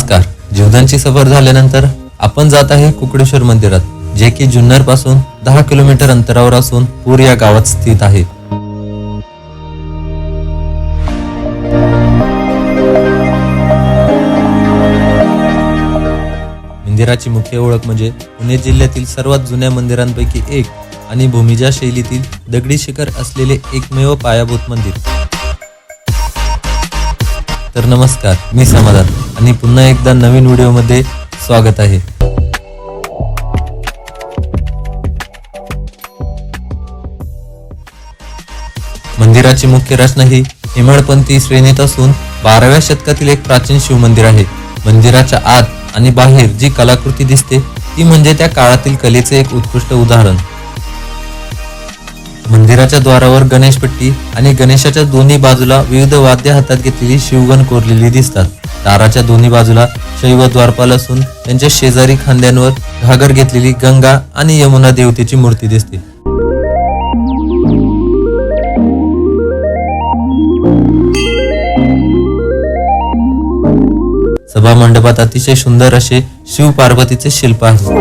गुरुदांची सफर झाल्यानंतर आपण जात आहे कुकडेश्वर मंदिरात जे की जुन्नरपासून दहा किलोमीटर अंतरावर असून पूर या गावात स्थित आहे. मंदिराची मुख्य ओळख म्हणजे पुणे जिल्ह्यातील सर्वात जुन्या मंदिरांपैकी एक आणि भूमिजा शैलीतील दगडी शिखर असलेले एकमेव पायाभूत मंदिर. तर नमस्कार मी समाधान आणि पुन्हा एकदा नवीन व्हिडिओमध्ये स्वागत आहे. मंदिराची मुख्य रचना ही हिमळपंथी श्रेणीत असून बाराव्या शतकातील एक प्राचीन शिवमंदिर आहे. मंदिराच्या आत आणि बाहेर जी कलाकृती दिसते ती म्हणजे त्या काळातील कलेचे एक उत्कृष्ट उदाहरण. मंदिराच्या द्वारावर गणेशपट्टी आणि गणेशाच्या दोन्ही बाजूला विविध वाद्य हातात घेतलेली शिवगण कोरलेली दिसतात. दाराच्या दोन्ही बाजूला शैव द्वारपाल असून त्यांच्या शेजारी खांद्यांवर घागर घेतलेली गंगा आणि यमुना देवतेची मूर्ती दिसते. सभा मंडपात अतिशय सुंदर असे शिव पार्वतीचे शिल्प आहे.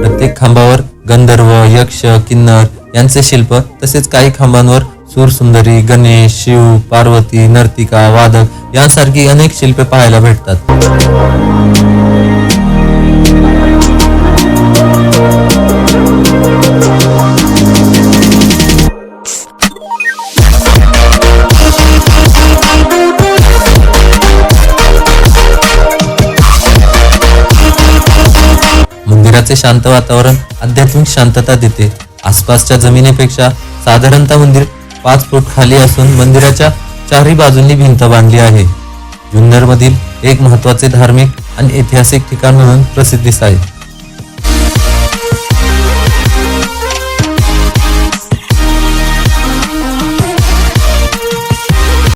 प्रत्येक खांबावर गंधर्व यक्ष किन्नर यांचे शिल्प तसेच काही खांबांवर सूरसुंदरी गणेश शिव पार्वती नर्तिका वादक यांसारखी अनेक शिल्पे पाहायला भेटतात. मंदिराचे शांत वातावरण आध्यात्मिक शांतता देते. आसपासच्या जमिनीपेक्षा साधारणतः मंदिर पाच फूट खाली असून मंदिराच्या चारही बाजूंनी भिंत बांधली आहे. जुन्नर मधील एक महत्त्वाचे धार्मिक आणि ऐतिहासिक ठिकाण म्हणून प्रसिद्धीस आहे.